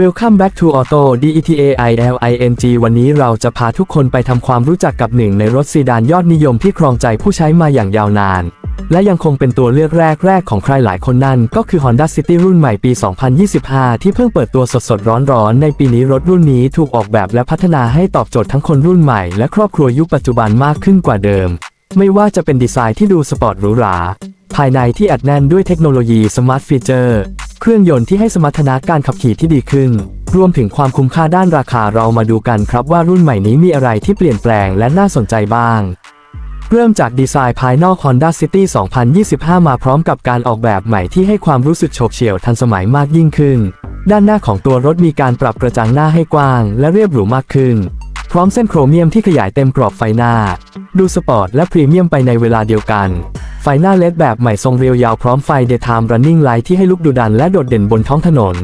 Welcome back to Auto DETAILING วันนี้เราจะพาทุกคนไปทำความรู้จักกับหนึ่งในรถซีดานยอดนิยมที่ครองใจผู้ใช้มาอย่างยาวนาน และยังคงเป็นตัวเลือกแรกแรก ๆ ของใครหลายคนนั่น ก็คือ Honda City รุ่นใหม่ปี 2025 ที่เพิ่งเปิดตัวสดๆ ร้อนๆ ในปีนี้รถรุ่นนี้ถูกออกแบบและพัฒนาให้ตอบโจทย์ทั้งคนรุ่นใหม่และครอบครัวยุคปัจจุบันมากขึ้นกว่าเดิม ไม่ว่าจะเป็นดีไซน์ที่ดูสปอร์ตหรูหราภายในที่อัดแน่นด้วยเทคโนโลยีสมาร์ทฟีเจอร์ เครื่องยนต์ที่ให้สมรรถนะการขับขี่ที่ดีขึ้น รวมถึงความคุ้มค่าด้านราคาเรามาดูกันครับว่ารุ่นใหม่นี้มีอะไรที่เปลี่ยนแปลงและน่าสนใจบ้าง เริ่มจากดีไซน์ภายนอก Honda City 2025 มาพร้อมกับการออกแบบใหม่ที่ให้ความรู้สึกโฉบเฉี่ยวทันสมัยมากยิ่งขึ้น ด้านหน้าของตัวรถมีการปรับกระจังหน้าให้กว้าง และเรียบหรูมากขึ้น พร้อมเส้นโครเมียมที่ขยายเต็มกรอบไฟหน้า ดูสปอร์ตและพรีเมียมไปในเวลาเดียวกัน ไฟหน้าเลดแบบใหม่ทรงเรียวยาวพร้อมไฟ Daytime Running Light ที่ให้ลุกดุดันและโดดเด่นบนท้องถนน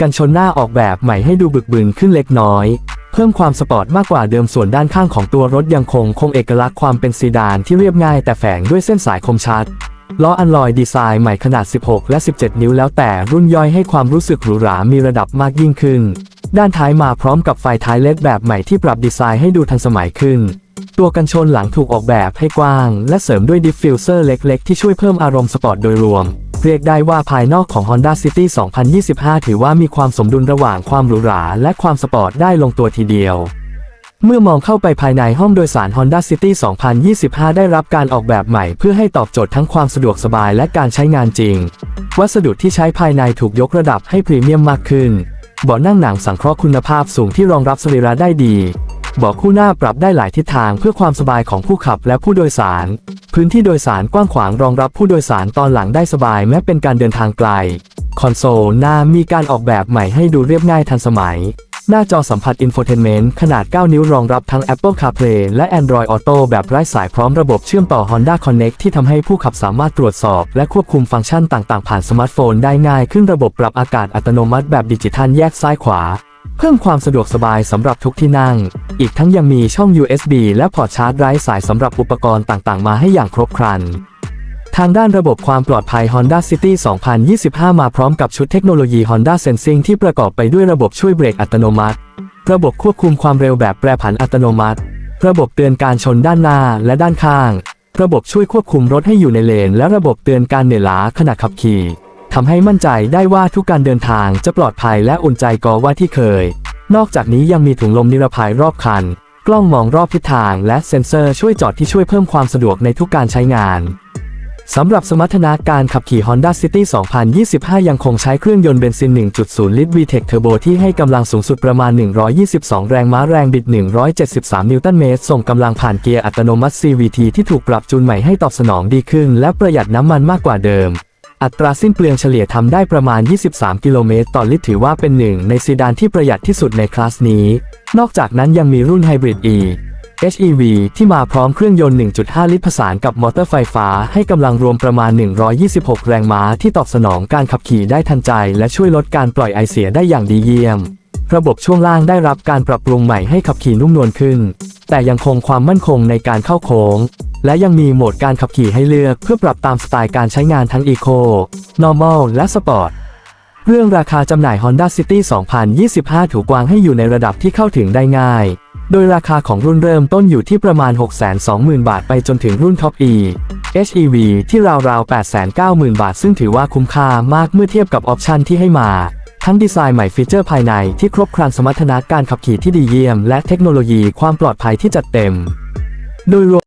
กันชนหน้าออกแบบใหม่ให้ดูบึกบึนขึ้นเล็กน้อย เพิ่มความสปอร์ตมากกว่าเดิมส่วนด้านข้างของตัวรถยังคงคงเอกลักษณ์ความเป็นซีดานที่เรียบง่ายแต่แฝงด้วยเส้นสายคมชัดล้ออันลอยดีไซน์ใหม่ขนาด 16 และ 17 นิ้วแล้วแต่รุ่นย่อยให้ความรู้สึกหรูหรา มีระดับมากยิ่งขึ้น ด้านท้ายมาพร้อมกับไฟท้ายเลดแบบใหม่ที่ปรับดีไซน์ให้ดูทันสมัยขึ้น ตัวกันชนหลังถูกออกแบบให้กว้าง และเสริมด้วยดิฟฟิวเซอร์เล็กๆ ที่ช่วยเพิ่มอารมณ์สปอร์ตโดยรวม เรียกได้ว่าภายนอกของ Honda City 2025 ถือว่ามีความสมดุลระหว่างความหรูหราและความสปอร์ตได้ลงตัวทีเดียวเมื่อมองเข้าไปภายในห้องโดยสาร Honda City 2025 ได้รับการออกแบบใหม่เพื่อให้ตอบโจทย์ทั้งความสะดวกสบายและการใช้งานจริง วัสดุที่ใช้ภายในถูกยกระดับให้พรีเมียมมากขึ้น เบาะนั่งหนังสังเคราะห์คุณภาพสูงที่รองรับสรีระได้ดีเบาะคู่หน้าปรับได้หลายทิศทางเพื่อความสบายของผู้ขับและผู้โดยสาร พื้นที่โดยสารกว้างขวางรองรับผู้โดยสารตอนหลังได้สบายแม้เป็นการเดินทางไกล คอนโซลหน้ามีการออกแบบใหม่ให้ดูเรียบง่ายทันสมัย หน้าจอสัมผัสอินโฟเทนเมนต์ขนาด 9 นิ้วรองรับทั้ง Apple CarPlay และ Android Auto แบบไร้สายพร้อมระบบเชื่อมต่อ Honda Connect ที่ทำให้ผู้ขับสามารถตรวจสอบ และควบคุมฟังก์ชันต่างๆ ผ่านสมาร์ทโฟนได้ง่ายขึ้นระบบปรับอากาศอัตโนมัติแบบดิจิทัลแยกซ้ายขวา เพิ่มความสะดวกสบายสำหรับทุกที่นั่ง อีกทั้งยังมีช่อง USB และพอร์ตชาร์จไร้สายสำหรับอุปกรณ์ต่างๆ มาให้อย่างครบครัน ทางด้านระบบความปลอดภัย Honda City 2025 มาพร้อมกับชุดเทคโนโลยี Honda Sensing ที่ประกอบไปด้วยระบบช่วยเบรกอัตโนมัติ ระบบควบคุมความเร็วแบบแปรผันอัตโนมัติ ระบบเตือนการชนด้านหน้าและด้านข้าง ระบบช่วยควบคุมรถให้อยู่ในเลน และระบบเตือนการเหนื่อยล้าขณะขับขี่ทำให้มั่นใจได้ว่าทุกการเดินทางจะปลอดภัยและอุ่นใจกว่าที่เคย นอกจากนี้ยังมีถุงลมนิรภัยรอบคัน กล้องมองรอบทิศทางและเซ็นเซอร์ช่วยจอดที่ช่วยเพิ่มความสะดวกในทุกการใช้งาน สำหรับสมรรถนะการขับขี่ Honda City 2025 ยังคงใช้เครื่องยนต์เบนซิน 1.0 ลิตร VTEC Turbo ที่ให้กำลังสูงสุดประมาณ 122 แรงม้าแรงบิด 173 นิวตันเมตร ส่งกำลังผ่านเกียร์อัตโนมัติ CVT ที่ถูกปรับจูนใหม่ให้ตอบสนองดีขึ้น และประหยัดน้ำมันมากกว่าเดิม อัตราสิ้นเปลืองเฉลี่ยทำได้ประมาณ 23 กิโลเมตรต่อลิตร ถือว่าเป็นหนึ่งในซีดานที่ประหยัดที่สุดในคลาสนี้ นอกจากนั้นยังมีรุ่นไฮบริด E HEV ที่มาพร้อมเครื่องยนต์ 1.5 ลิตรผสานกับมอเตอร์ไฟฟ้าให้กำลังรวมประมาณ 126 แรงม้าที่ตอบสนองการขับขี่ได้ทันใจ และช่วยลดการปล่อยไอเสียได้อย่างดีเยี่ยม ระบบช่วงล่างได้รับการปรับปรุงใหม่ให้ขับขี่นุ่มนวลขึ้น แต่ยังคงความมั่นคงในการเข้าโค้ง และยังมีโหมดการขับขี่ให้เลือกเพื่อปรับตามสไตล์การใช้งานทั้ง Eco Normal และ Sport เรื่องราคาจำหน่าย Honda City 2025 ถูกวางให้อยู่ในระดับที่เข้าถึงได้ง่าย โดยราคาของรุ่นเริ่มต้นอยู่ที่ประมาณ 620,000 บาทไปจนถึงรุ่น Top E HEV ที่ราวๆ 890,000 บาท ซึ่งถือว่าคุ้มค่ามากเมื่อเทียบกับออปชันที่ให้มาทั้งดีไซน์ใหม่ฟีเจอร์ภายในที่ครบครันสมรรถนะการขับขี่ที่ดีเยี่ยม และเทคโนโลยีความปลอดภัยที่จัดเต็ม โดยรวม